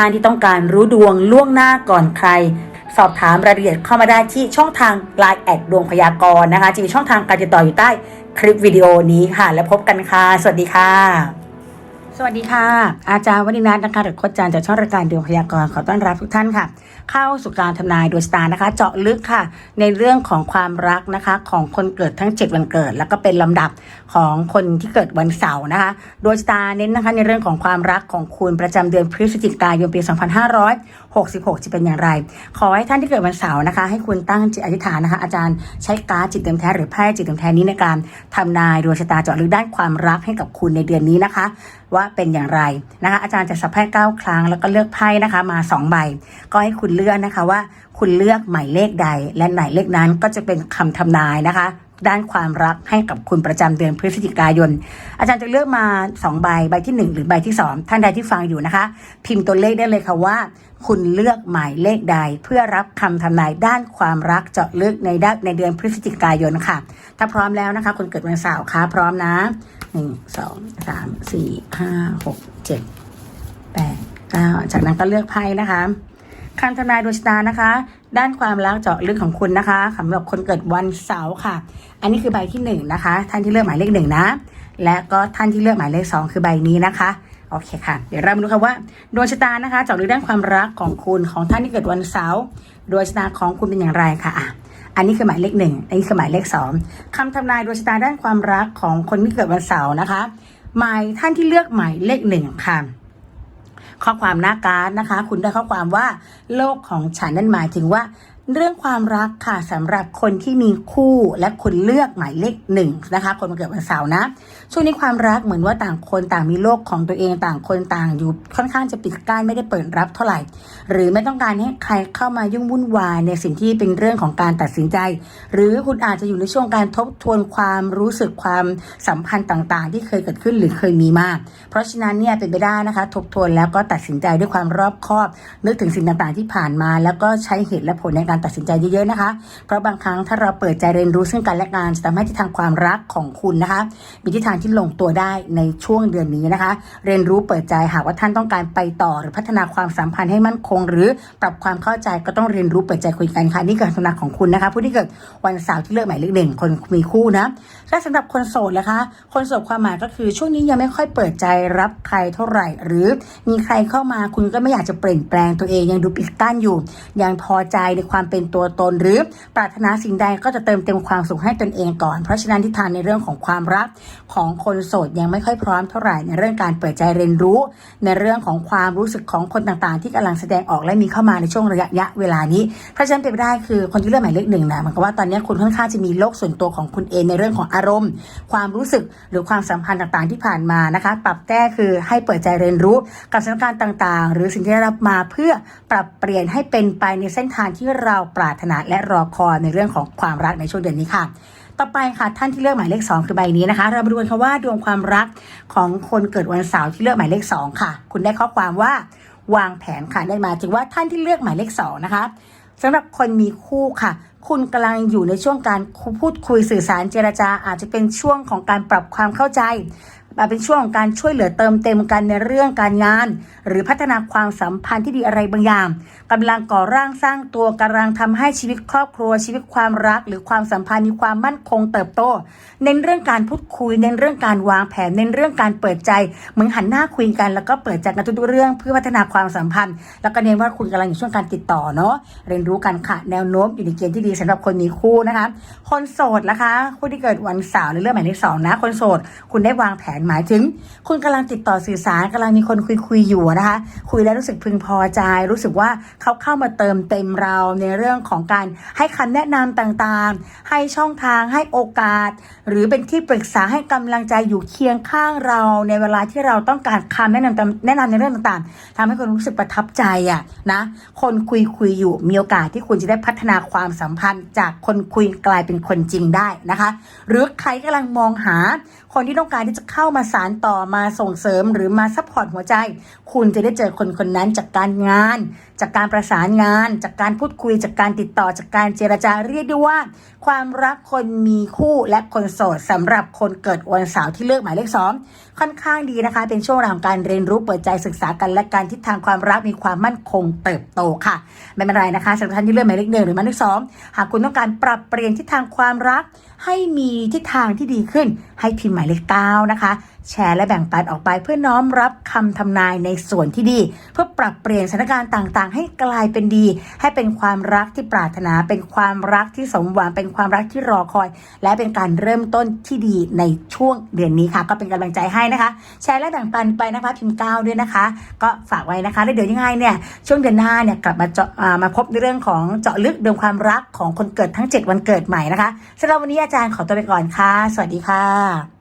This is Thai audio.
ท่านที่ต้องการรู้ดวงล่วงหน้าก่อนใคร สอบถามรายละเอียดเข้ามาได้ที่ช่องทาง Line แอดดวงพยากรณ์นะคะจะมีช่องทางการติดต่ออยู่ใต้คลิปวิดีโอนี้ค่ะ แล้วพบกันค่ะ สวัสดีค่ะ สวัสดีค่ะ อาจารย์วณินัทนะคะหรือโคจารย์จากช่องรายการดวงพยากรณ์ขอต้อนรับทุกท่านค่ะ เข้าสู่การทำนายดวงชะตานะคะ เจาะลึกค่ะ ในเรื่องของความรักนะคะ ของคนเกิดทั้ง 7 วันเกิด แล้วก็เป็นลำดับของคนที่เกิดวันเสาร์นะคะดวงชะตาเน้นนะคะในเรื่องของความรักของคุณประจำเดือนพฤศจิกายนปี 2566 จะเป็นอย่างไร ขอให้ท่านที่เกิดวันเสาร์นะคะ ให้คุณตั้งจิตอธิษฐานนะคะ อาจารย์ใช้การจิตเต็มแท้หรือไพ่จิตเต็มแท้นี้ในการทำนายดวงชะตาเจาะลึกด้านความรักให้กับคุณในเดือนนี้นะคะ ว่าเป็นอย่างไรนะคะอาจารย์จะสับไพ่เก้าครั้งแล้วก็เลือกไพ่นะคะมาสองใบก็ให้คุณเลือกนะคะว่า คุณเลือกหมายเลขใด และหมายเลขนั้นก็จะเป็นคำทำนายนะคะ ด้านความรักให้กับคุณประจำเดือนพฤศจิกายน อาจารย์จะเลือกมา2ใบใบที่ 1 หรือใบที่ 2 ท่านใดที่ฟังอยู่นะคะ พิมพ์ตัวเลขได้เลยค่ะว่า คุณเลือกหมายเลขใดเพื่อรับคำทำนายด้านความรักเจาะลึกในด้านในเดือนพฤศจิกายนค่ะ ถ้าพร้อมแล้วนะคะคนเกิดวันเสาร์ค่ะพร้อมนะหนึ่งสองสามสี่ห้าหกเจ็ดแปดเก้าจากนั้นก็เลือกไพ่นะคะ คำทำนายดวงชะตานะคะ ด้านความรักเจาะลึกของคุณนะคะสำหรับคนเกิดวันเสาร์ค่ะ อันนี้คือใบที่หนึ่งนะคะ ท่านที่เลือกหมายเลขหนึ่งนะ และก็ท่านที่เลือกหมายเลขสองคือใบนี้นะคะโอเคค่ะ เดี๋ยวเรามาดูค่ะว่าดวงชะตานะคะเจาะลึกด้านความรักของคุณของท่านที่เกิดวันเสาร์ดวงชะตาของคุณเป็นอย่างไรค่ะอะอันนี้คือหมายเลขหนึ่งอันนี้คือหมายเลขสองคำทำนายดวงชะตาด้านความรักของคนที่เกิดวันเสาร์นะคะ หมายท่านที่เลือกหมายเลขหนึ่งค่ะ ข้อความหน้าการ์ดนะคะ คุณได้ข้อความว่าโลกของฉันนั่นหมายถึงว่า เรื่องความรักค่ะสำหรับคนที่มีคู่และคุณเลือกหมายเลขหนึ่งนะคะ คนมาเกิดวันเสาร์นะ ช่วงนี้ความรักเหมือนว่าต่างคนต่างมีโลกของตัวเองต่างคนต่างอยู่ค่อนข้างจะปิดกั้นไม่ได้เปิดรับเท่าไหร่ หรือไม่ต้องการให้ใครเข้ามายุ่งวุ่นวายในสิ่งที่เป็นเรื่องของการตัดสินใจ หรือคุณอาจจะอยู่ในช่วงการทบทวนความรู้สึกความสัมพันธ์ต่างๆ ที่เคยเกิดขึ้นหรือเคยมีมา เพราะฉะนั้นเนี่ยเป็นไปได้นะคะ ทบทวนแล้วก็ตัดสินใจด้วยความรอบคอบ นึกถึงสิ่งต่างๆ ที่ผ่านมา แล้วก็ใช้เหตุและผลในการตัดสินใจเยอะๆนะคะ เพราะบางครั้งถ้าเราเปิดใจเรียนรู้ซึ่งกันและกันจะทำให้ทิศทางความรักของคุณนะคะ มีทิศทางที่ลงตัวได้ในช่วงเดือนนี้นะคะ เรียนรู้เปิดใจหากว่าท่านต้องการไปต่อหรือพัฒนาความสัมพันธ์ให้มั่นคง หรือปรับความเข้าใจก็ต้องเรียนรู้เปิดใจคุยกันค่ะนี่คือลักษณะของคุณนะคะผู้ที่เกิดวันเสาร์ที่เลือกหมายเลขหนึ่งคนมีคู่นะและสำหรับคนโสดนะคะ คนโสดความหมายก็คือช่วงนี้ยังไม่ค่อยเปิดใจรับใครเท่าไหร่ หรือมีใครเข้ามาคุณก็ไม่อยากจะเปลี่ยนแปลงตัวเองยังดูปิดกั้นอยู่ ยังพอใจในความเป็นตัวตนหรือปรารถนาสิ่งใดก็จะเติมเต็มความสุขให้ตนเองก่อน เพราะฉะนั้นทิศทางในเรื่องของความรักของคนโสดยังไม่ค่อยพร้อมเท่าไหร่ในเรื่องการเปิดใจเรียนรู้ ในเรื่องของความรู้สึกของคนต่างๆ ที่กำลังแสดงออกและมีเข้ามาในช่วงระยะเวลานี้ เพราะฉะนั้นเป็นไปได้คือคนที่เลือกหมายเลขหนึ่งนะเหมือนกับว่าตอนนี้คุณค่อนข้างจะมีโลกส่วนตัวของคุณเองในเรื่องของอารมณ์ ความรู้สึกหรือความสัมพันธ์ต่างๆ ที่ผ่านมานะคะ ปรับแก้คือให้เปิดใจเรียนรู้กับสถานการณ์ต่างๆ หรือสิ่งที่ได้รับมาเพื่อปรับเปลี่ยนให้เป็นไปในเส้นทางที่เราราปรารถนาและรอคอยในเรื่องของความรักในช่วงเดือนนี้ค่ะ ต่อไปค่ะท่านที่เลือกหมายเลข 2 คือใบนี้นะคะ เรามาดูกันค่ะว่าดวงความรักของคนเกิดวันเสาร์ที่เลือกหมายเลข 2 ค่ะ คุณได้ข้อความว่าวางแผนค่ะได้มาจึงว่าท่านที่เลือกหมายเลข2นะคะสำหรับคนมีคู่ค่ะ คุณกำลังอยู่ในช่วงการพูดคุยสื่อสารเจรจา อาจจะเป็นช่วงของการปรับความเข้าใจอาจเป็นช่วงของการช่วยเหลือเติมเต็มกันในเรื่องการงาน หรือพัฒนาความสัมพันธ์ที่ดีอะไรบางอย่างกำลังก่อร่างสร้างตัวกำลังทำให้ชีวิตครอบครัวชีวิตความรัก หรือความสัมพันธ์มีความมั่นคงเติบโต เน้นเรื่องการพูดคุย เน้นเรื่องการวางแผน เน้นเรื่องการเปิดใจเหมือนหันหน้าคุยกันแล้วก็เปิดใจกันทุกๆเรื่องเพื่อพัฒนาความสัมพันธ์ แล้วก็เน้นว่าคุณกำลังอยู่ช่วงการติดต่อเนาะเรียนรู้กันค่ะแนวโน้มอยู่ในเกณฑ์ที่ดีสำหรับคนมีคู่นะคะ คนโสดนะคะผู้ที่เกิดวันเสาร์หรือเรื่องหมายเลขสองนะ คนโสด คุณได้วางแผนหมายถึง คุณกำลังติดต่อสื่อสารกำลังมีคนคุยคุยอยู่นะคะ คุยแล้วรู้สึกพึงพอใจ รู้สึกว่าเขาเข้ามาเติมเต็มเราในเรื่องของการให้คำแนะนำต่างๆ ให้ช่องทางให้โอกาส หรือเป็นที่ปรึกษาให้กำลังใจอยู่เคียงข้างเราในเวลาที่เราต้องการคำแนะนำตาแนะนำในเรื่องต่างๆทำให้คนรู้สึกประทับใจอะนะ คนคุยคุยอยู่มีโอกาสที่คุณจะได้พัฒนาความสัมพันธ์จากคนคุยกลายเป็นคนจริงได้นะคะ หรือใครกำลังมองหา คนที่ต้องการที่จะเข้ามาสารต่อมาส่งเสริมหรือมาซัพพอร์ตหัวใจ คุณจะได้เจอคนคนนั้นจากการงาน จากการประสานงาน จากการพูดคุยจากการติดต่อจากการเจรจาเรียกได้ว่า ความรักคนมีคู่และคนโสดสำหรับคนเกิดวันเสาร์ที่เลือกหมายเลขสองค่อนข้างดีนะคะ เป็นช่วงเวลาของการเรียนรู้เปิดใจศึกษากันและการทิศทางความรักมีความมั่นคงเติบโตค่ะไม่เป็นไรนะคะสำหรับท่านที่เลือกหมายเลขหนึ่งหรือหมายเลขสองหากคุณต้องการปรับเปลี่ยนทิศทางความรัก ให้มีทิศทางที่ดีขึ้น ให้พิมพ์หมายเลขเก้านะคะ แชร์และแบ่งปันออกไปเพื่อน้อมรับคำทำนายในส่วนที่ดี เพื่อปรับเปลี่ยนสถานการณ์ต่างๆ ให้กลายเป็นดี ให้เป็นความรักที่ปรารถนา เป็นความรักที่สมหวัง เป็นความรักที่รอคอย และเป็นการเริ่มต้นที่ดีในช่วงเดือนนี้ค่ะ ก็เป็นกำลังใจให้นะคะ แชร์และแบ่งปันไปนะคะพิมพ์ก้าด้วยนะคะ ก็ฝากไว้นะคะแล้วเดี๋ยวยังไงเนี่ยช่วงเดือนหน้าเนี่ยกลับมาเจาะมาพบในเรื่องของเจาะลึกดวงความรักของคนเกิดทั้ง 7 วันเกิดใหม่นะคะสำหรับวันนี้อาจารย์ขอตัวไปก่อนค่ะ สวัสดีค่ะ